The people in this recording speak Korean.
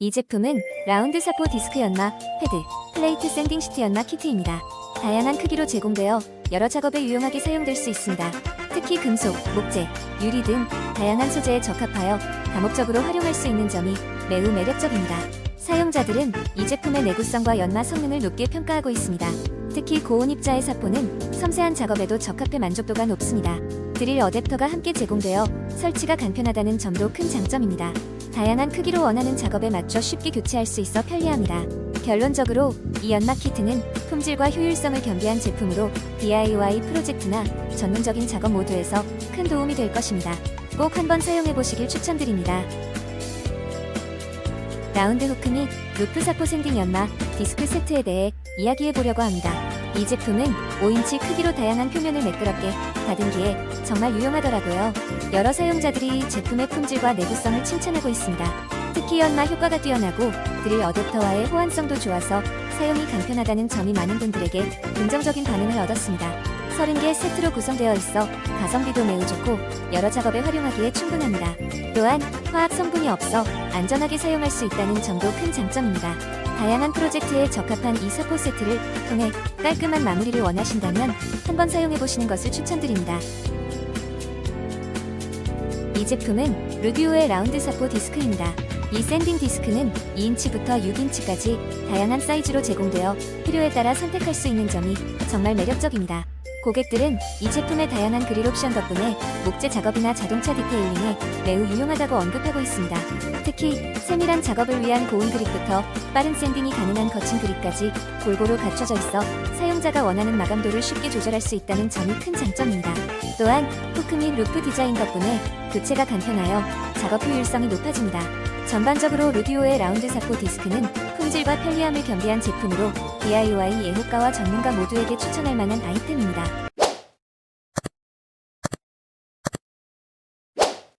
이 제품은 라운드 사포 디스크 연마, 패드, 플레이트 샌딩 시트 연마 키트입니다. 다양한 크기로 제공되어 여러 작업에 유용하게 사용될 수 있습니다. 특히 금속, 목재, 유리 등 다양한 소재에 적합하여 다목적으로 활용할 수 있는 점이 매우 매력적입니다. 사용자들은 이 제품의 내구성과 연마 성능을 높게 평가하고 있습니다. 특히 고온 입자의 사포는 섬세한 작업에도 적합해 만족도가 높습니다. 드릴 어댑터가 함께 제공되어 설치가 간편하다는 점도 큰 장점입니다. 다양한 크기로 원하는 작업에 맞춰 쉽게 교체할 수 있어 편리합니다. 결론적으로 이 연막 키트는 품질과 효율성을 겸비한 제품으로 DIY 프로젝트나 전문적인 작업 모두에서 큰 도움이 될 것입니다. 꼭 한번 사용해 보시길 추천드립니다. 라운드 후크 및 루프 사포 샌딩 연마 디스크 세트에 대해 이야기해 보려고 합니다. 이 제품은 5인치 크기로 다양한 표면을 매끄럽게 다듬기에 정말 유용하더라고요. 여러 사용자들이 제품의 품질과 내구성을 칭찬하고 있습니다. 특히 연마 효과가 뛰어나고 드릴 어댑터와의 호환성도 좋아서 사용이 간편하다는 점이 많은 분들에게 긍정적인 반응을 얻었습니다. 30개 세트로 구성되어 있어 가성비도 매우 좋고 여러 작업에 활용하기에 충분합니다. 또한 화학 성분이 없어 안전하게 사용할 수 있다는 점도 큰 장점입니다. 다양한 프로젝트에 적합한 이 사포 세트를 통해 깔끔한 마무리를 원하신다면 한번 사용해 보시는 것을 추천드립니다. 이 제품은 루디오의 라운드 사포 디스크입니다. 이 샌딩 디스크는 2인치부터 6인치까지 다양한 사이즈로 제공되어 필요에 따라 선택할 수 있는 점이 정말 매력적입니다. 고객들은 이 제품의 다양한 그릴 옵션 덕분에 목재 작업이나 자동차 디테일링에 매우 유용하다고 언급하고 있습니다. 특히 세밀한 작업을 위한 고운 그립부터 빠른 샌딩이 가능한 거친 그립까지 골고루 갖춰져 있어 사용자가 원하는 마감도를 쉽게 조절할 수 있다는 점이 큰 장점입니다. 또한 후크 및 루프 디자인 덕분에 교체가 간편하여 작업 효율성이 높아집니다. 전반적으로 루디오의 라운드 사포 디스크는 품질과 편리함을 겸비한 제품으로 DIY 애호가와 전문가 모두에게 추천할 만한 아이템입니다.